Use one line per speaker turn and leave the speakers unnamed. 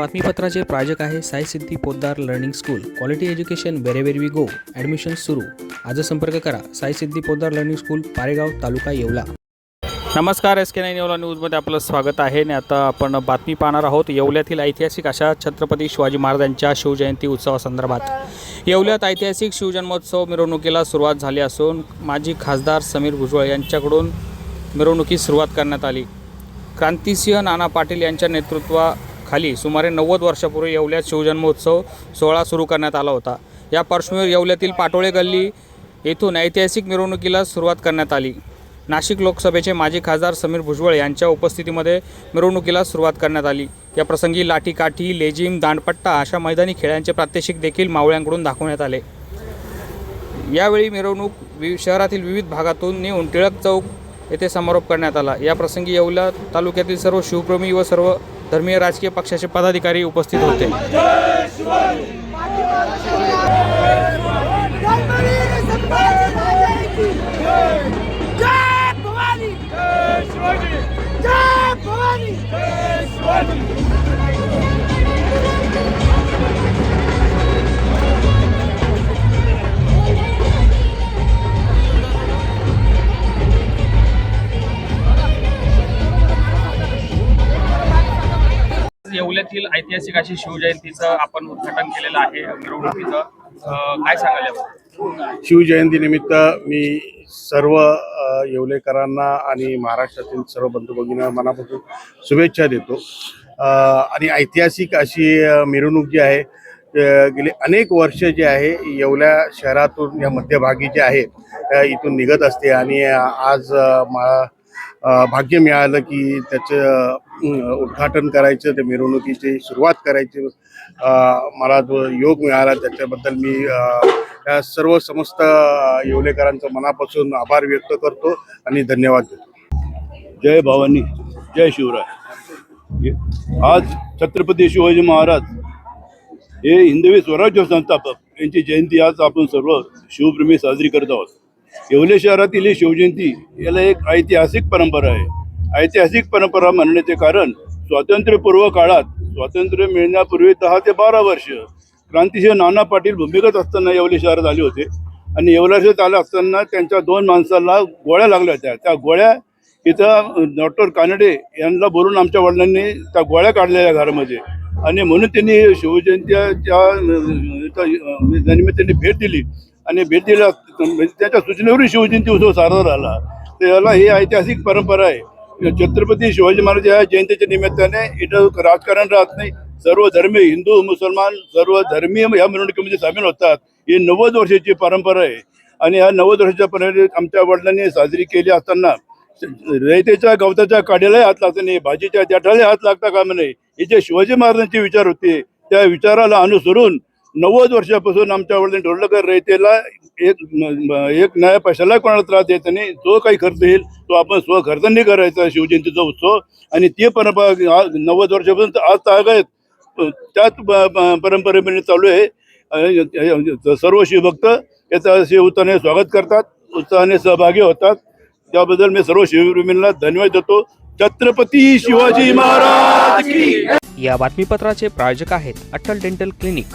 बातमीपत्राचे प्रायोजक आहे Sai Siddhi Podar learning school. Quality education wherever we go admission सुरू. आज संपर्क करा. Sai Siddhi Podar learning school Paregaon taluka Yeola. नमस्कार एस के नाईन येवला न्यूजमध्ये आपलं स्वागत आहे. आणि आता आपण बातमी पाहणार आहोत. येवल्यातील ऐतिहासिक अशा छत्रपती शिवाजी महाराजांच्या शिवजयंती उत्सवासंदर्भात. येवल्यात ऐतिहासिक शिवजन्मोत्सव मिरवणुकीला सुरुवात झाली असून माजी खासदार समीर भुजबळ यांच्याकडून मिरवणुकीस सुरुवात करण्यात आली. क्रांतिसिंह नाना पाटील यांच्या नेतृत्वा खाली सुमारे नव्वद वर्षापूर्वी येवल्यात शिवजन्मोत्सव सोहळा सुरू करण्यात आला होता. या पार्श्वभूमीवर येवल्यातील पाटोळे गल्ली येथून ऐतिहासिक मिरवणुकीला सुरुवात करण्यात आली. नाशिक लोकसभेचे माजी खासदार समीर भुजबळ यांच्या उपस्थितीमध्ये मिरवणुकीला सुरुवात करण्यात आली. या प्रसंगी लाठीकाठी लेझिम दांडपट्टा अशा मैदानी खेळांचे प्रात्यक्षिक देखील मावळ्यांकडून दाखवण्यात आले. यावेळी मिरवणूक वि शहरातील विविध भागातून नेऊन टिळक चौक येथे समारोप करण्यात आला. या प्रसंगी येवला तालुक्यातील सर्व शिवप्रेमी व सर्व धर्मीय राजकीय पक्षाचे पदाधिकारी उपस्थित होते. जिल्ह्यातील ऐतिहासिक अशी शिवजयंतीचं आपण उद्घाटन केलेलं आहे मिरवणुकीचं. काय सांगाल याबद्दल?
शिवजयंतीनिमित्त मी सर्व येवलेकरांना आणि महाराष्ट्रातील सर्व बंधू भगिनींना मनापासून शुभेच्छा देतो. आणि ऐतिहासिक अशी मिरवणूक जी आहे गेले अनेक वर्ष जे आहे येवल्या शहरातून या मध्यभागी जे आहे इथून निघत असते. आणि आज मा भाग्य मिळालं की त्याचं उद्घाटन करायचं ते मिरवणुकीची सुरुवात करायची. मला जो योग मिळाला त्याच्याबद्दल मी या सर्व समस्त येवलेकरांचं मनापासून आभार व्यक्त करतो आणि धन्यवाद देतो.
जय भवानी जय शिवराय. आज छत्रपती शिवाजी महाराज हे हिंदवी स्वराज्य संस्थापक यांची जयंती आज आपण सर्व शिवप्रेमी साजरी करत आहोत. येवले शहरातील ही शिवजयंती याला एक ऐतिहासिक परंपरा आहे. ऐतिहासिक परंपरा म्हणण्याचे कारण स्वातंत्र्यपूर्व काळात स्वातंत्र्य मिळण्यापूर्वी दहा ते बारा वर्ष क्रांतिसिंह नाना पाटील भूमिगत असताना येवले शहरात आले होते. आणि येवला शहरात आले असताना त्यांच्या दोन माणसाला गोळ्या लागल्या होत्या. त्या गोळ्या इथं डॉक्टर कानडे यांना बोलून आमच्या वडिलांनी त्या गोळ्या काढलेल्या घरामध्ये. आणि म्हणून त्यांनी शिवजयंतीच्या इथं निमित्ताने भेट दिली. आणि भेट दिल्या म्हणजे त्याच्या सूचनेवरून शिवजयंती उत्सव साजरा झाला. तर याला ही ऐतिहासिक परंपरा आहे. छत्रपती शिवाजी महाराज जयंतीच्या निमित्ताने इथं राजकारण राहत नाही. सर्व धर्मीय हिंदू मुसलमान सर्व धर्मीय या मिरवणुकीमध्ये सामील होतात. ही नव्वद वर्षाची परंपरा आहे. आणि या नव्वद वर्षाच्या परंपरे आमच्या वडिलांनी साजरी केली असताना रयतेच्या गवताच्या काड्यालाही हात लागता नाही भाजीच्या देठालाही हात लागता का नाही हे जे शिवाजी महाराजांचे विचार होते त्या विचाराला अनुसरून नव्वद वर्षापासून आमच्या वडील ठरवलं रयतेला एक एक नया पैशाला कोणाला त्रास द्यायचा नाही. जो काही खर्च येईल तो आपण स्वखर्चांनी करायचा शिवजयंतीचा उत्सव. आणि ते परंपरा आज नव्वद वर्षापासून आज ताग आहेत. त्याच परंपरेमध्ये चालू आहे. सर्व शिवभक्त याचा शिव उत्साहाने स्वागत करतात उत्साहाने सहभागी होतात. त्याबद्दल मी सर्व शिवप्रेमींना धन्यवाद देतो. छत्रपती शिवाजी महाराज
या बातमीपत्राचे प्रायोजक आहेत Atal dental clinic.